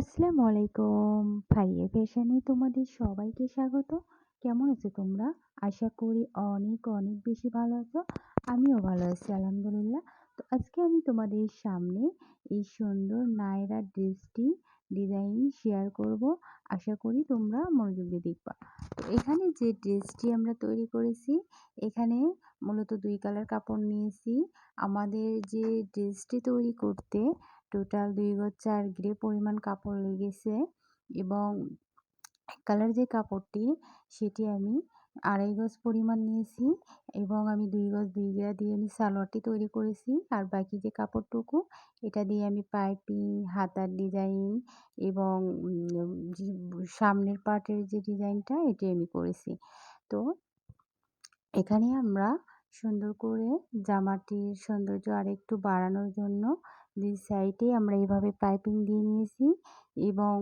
আসসালামু আলাইকুম। ফারিয়া ফ্যাশনে তোমাদের সবাইকে স্বাগত। কেমন আছো তোমরা? আশা করি অনেক অনেক বেশি ভালো আছো। আমিও ভালো আছি, আলহামদুলিল্লাহ। তো আজকে আমি তোমাদের সামনে এই সুন্দর নায়রা ড্রেসটি ডিজাইন শেয়ার করব। আশা করি তোমরা মনোযোগ দিয়ে দেখবা। তো এখানে যে ড্রেসটি আমরা তৈরি করেছি, এখানে মূলত দুই কালার কাপড় নিয়েছি। আমাদের যে ড্রেসটি তৈরি করতে টোটাল দুই গজ চার গ্রে পরিমাণ কাপড় লেগেছে এবং কালার যে কাপড়টি, সেটি আমি আড়াই গজ পরিমাণ নিয়েছি এবং আমি দুই গজ দুই গেরা দিয়ে আমি সালোয়ারটি তৈরি করেছি। আর বাকি যে কাপড়টুকু, এটা দিয়ে আমি পাইপিং, হাতার ডিজাইন এবং সামনের পার্টের যে ডিজাইনটা, এটি আমি করেছি। তো এখানে আমরা সুন্দর করে জামাটির সৌন্দর্য আরেকটু বাড়ানোর জন্য দুই সাইডে আমরা এভাবে পাইপিং দিয়ে নিয়েছি এবং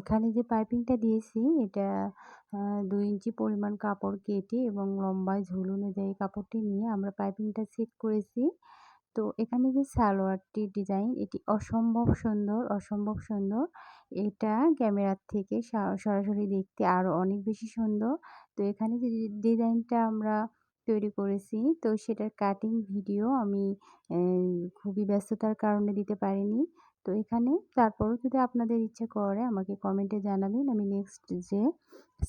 এখানে যে পাইপিংটা দিয়েছি এটা দুই ইঞ্চি পরিমাণ কাপড় কেটে এবং লম্বায় ঝুল অনুযায়ী কাপড়টি নিয়ে আমরা পাইপিংটা সেট করেছি। তো এখানে যে সালোয়ারটির ডিজাইন, এটি অসম্ভব সুন্দর অসম্ভব সুন্দর। এটা ক্যামেরার থেকে সরাসরি দেখতে আরও অনেক বেশি সুন্দর। তো এখানে যে ডিজাইনটা আমরা তৈরি করেছি। তো সেটার কাটিং ভিডিও আমি খুবই ব্যস্ততার কারণে দিতে পারিনি। তো এখানে তারপরও যদি আপনাদের ইচ্ছে করে আমাকে কমেন্টে জানাবেন, আমি নেক্সট যে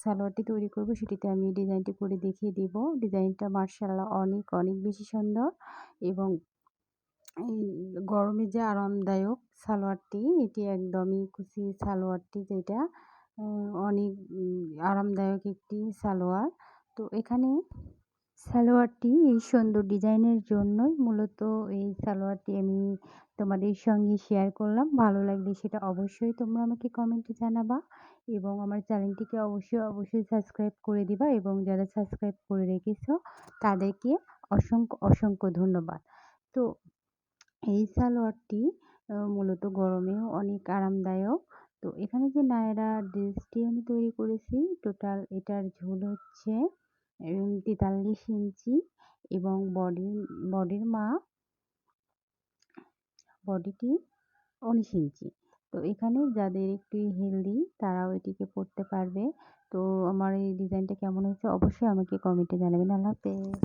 সালোয়ারটি তৈরি করব সেটিতে আমি ডিজাইনটি করে দেখিয়ে দিব। ডিজাইনটা মার্শাল্লাহ অনেক অনেক বেশি সুন্দর এবং গরমে যে আরামদায়ক সালোয়ারটি এটি একদমই খুশি সালোয়ারটি যেটা অনেক আরামদায়ক একটি সালোয়ার। তো এখানে সালোয়ারটি এই সুন্দর ডিজাইনের জন্যই মূলত এই সালোয়ারটি আমি তোমাদের সঙ্গে শেয়ার করলাম। ভালো লাগলে সেটা অবশ্যই তোমরা আমাকে কমেন্টে জানাবা এবং আমার চ্যানেলটিকে অবশ্যই অবশ্যই সাবস্ক্রাইব করে দিবা এবং যারা সাবস্ক্রাইব করে রেখেছো তাদেরকে অসংখ্য অসংখ্য ধন্যবাদ। তো এই সালোয়ারটি মূলত গরমেও অনেক আরামদায়ক। তো এখানে যে নায়রা ড্রেসটি আমি তৈরি করেছি টোটাল এটার ঝুল হচ্ছে তেতাল্লিশ ইঞ্চি এবং বডির বডির মা বডিটি উনিশ ইঞ্চি। তো এখানে যাদের একটু হেলদি তারাও এটিকে পড়তে পারবে। তো আমার এই ডিজাইনটা কেমন হয়েছে অবশ্যই আমাকে কমেন্টে জানাবেন। আল্লাহ হাফেজ।